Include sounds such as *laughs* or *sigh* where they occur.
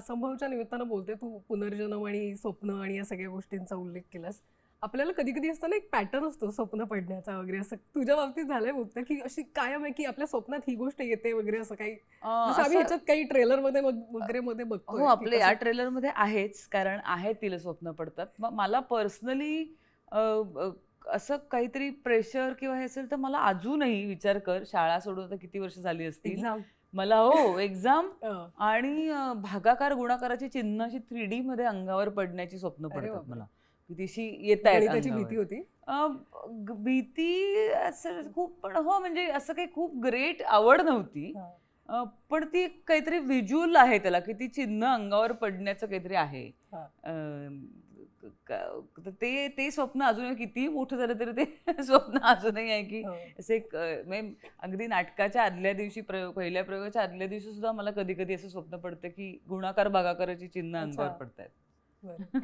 असंभवच्या निमित्तानं बोलते तू पुनर्जन्म आणि स्वप्न आणि या सगळ्या गोष्टींचा उल्लेख केलास. आपल्याला कधी कधी असतं ना एक पॅटर्न असतो स्वप्न पडण्याचा वगैरे असं तुझ्या बाबतीत झालंय मुक्त की अशी कायम आहे की आपल्या स्वप्नात ही गोष्ट येते वगैरे असं काही आम्ही ह्याच्यात काही ट्रेलरमध्ये वग- वगैरे मध्ये बघतो हो आपले या ट्रेलरमध्ये आहेच कारण आहे तिला स्वप्न पडतात. मला पर्सनली असं काहीतरी प्रेशर किंवा हे असेल तर मला अजूनही विचार कर. शाळा सोडून आता किती वर्ष झाली असतील? मला हो एक्झाम *laughs* आणि भागाकार गुणाकाराची चिन्ह अशी थ्री डी मध्ये अंगावर पडण्याची स्वप्न पडतात. मला. तिशी येत आहेत गणिताची भीती. होती? भीती असं खूप पण हो म्हणजे असं काही खूप ग्रेट आवड नव्हती. पण ती काहीतरी व्हिज्युअल आहे त्याला की ती चिन्ह अंगावर पडण्याचं काहीतरी आहे. ते ते स्वप्न अजूनही कितीही मोठं झालं तरी ते *laughs* स्वप्न अजूनही आहे की हो. असे म्हणजे अगदी नाटकाच्या आदल्या दिवशी प्रयोग पहिल्या प्रयोगाच्या आदल्या दिवशी सुद्धा मला कधी कधी असं स्वप्न पडतं की गुणाकार भागाकाराची चिन्ह अंगावर बरं. *laughs*